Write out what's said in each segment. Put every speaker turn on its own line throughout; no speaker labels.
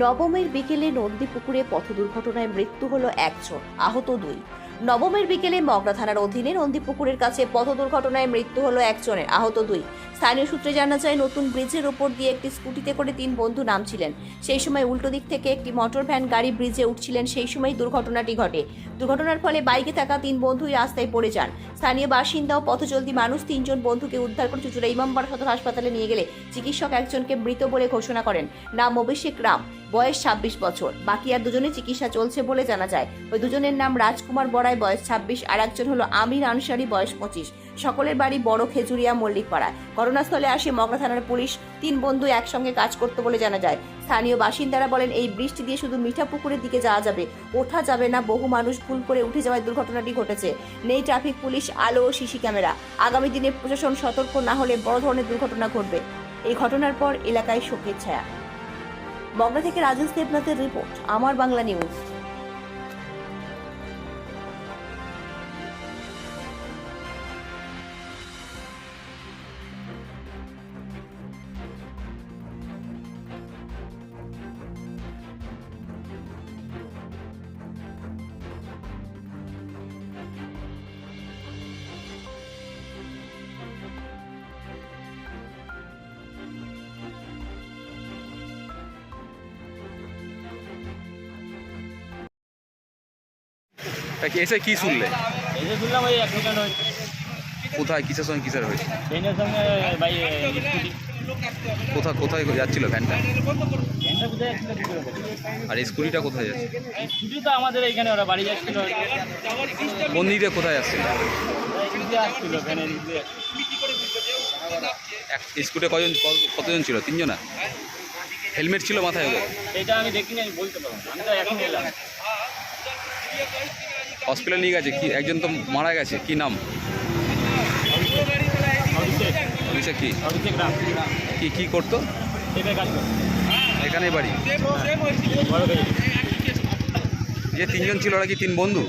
নবমের বিকেলে নন্দীপুকুরে পথ দুর্ঘটনায় মৃত্যু হলো একজন, আহত দুই। নবমের বিকেলে মগরা থানার অধীনে নন্দীপুকুরের কাছে পথ দুর্ঘটনায় মৃত্যু হলো একজনের, আহত দুই। স্থানীয় সূত্রে জানা যায়, নতুন ব্রিজের ওপর দিয়ে একটি স্কুটিতে করে তিন বন্ধু নামছিলেন। সেই সময় উল্টো দিক থেকে একটি মোটর ভ্যান গাড়ি ব্রিজে উঠছিলেন। সেই সময় দুর্ঘটনাটি ঘটে। দুর্ঘটনার ফলে বাইকে থাকা তিন বন্ধুই রাস্তায় পড়ে যান। স্থানীয় বাসিন্দা ও পথচলতি মানুষ তিনজন বন্ধুকে উদ্ধার করে চুচুড়া ইমামবাড়া সদর হাসপাতালে নিয়ে গেলে চিকিৎসক একজনকে মৃত বলে ঘোষণা করেন। নাম অভিষেক রাম। বয়স ছাব্বিশ বছর। বাকি আর দুজনের চিকিৎসা চলছে বলে জানা যায়। ওই দুজনের নাম রাজকুমার বড়াই, বয়স ছাব্বিশ, আর একজন হলো আমির আনসারি, বয়স পঁচিশ। সকলের বাড়ি বড় খেজুরিয়া মল্লিকপাড়ায় ঘটনাস্থলে আসে মগরা থানার পুলিশ। তিন বন্ধু একসঙ্গে কাজ করতে বলে জানা যায়। স্থানীয় বাসিন্দারা বলেন, এই বৃষ্টি দিয়ে শুধু মিঠা পুকুরের দিকে যাওয়া যাবে। ওঠা যাবে না। বহু মানুষ ভুল করে উঠে যাওয়ায় দুর্ঘটনাটি ঘটেছে। নেই ট্রাফিক, পুলিশ, আলো ও সিসি ক্যামেরা। আগামী দিনে প্রশাসন সতর্ক না হলে বড় ধরনের দুর্ঘটনা ঘটবে। এই ঘটনার পর এলাকায় শোকের ছায়া। মগরা থেকে রাজেশ দেবনাথের রিপোর্ট আমার বাংলা নিউজ।
তা কি এসে কি শুনলে?
এসে শুনলাম ওই অ্যাক্সিডেন্ট হয়েছে।
কোথায় কিসের সঙ্গে কিসের হয়েছে?
ট্রেনের সঙ্গে স্কুটি।
কোথায় কোথায় যাচ্ছিল ভ্যানটা? আর স্কুটিটা কোথায় যাচ্ছে?
স্কুটি তো আমাদের এইখানে ওরা বাড়ি যাচ্ছিল।
কোন দিক কোথায় আসছিল
স্কুটি
কজন কতজন ছিল? তিনজনা? হেলমেট ছিল মাথায় ওদের?
এটা আমি দেখিনি আমি বলতে পারব আমি তো এখন এলাম।
হসপিটাল নিয়ে গেছে কি একজন তো মারা গেছে কি নাম?
অভিষেক
কি? কি কি করতো? এখানেই বাড়ি? যে তিনজন ছিল ওরা কি তিন বন্ধু?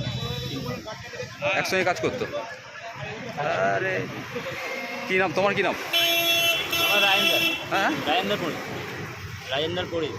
একসঙ্গে কাজ করতো? আরে কি নাম? তোমার কি নাম? হ্যাঁ
রাজেন্দার। পড়ি রাজেন্দার পড়ি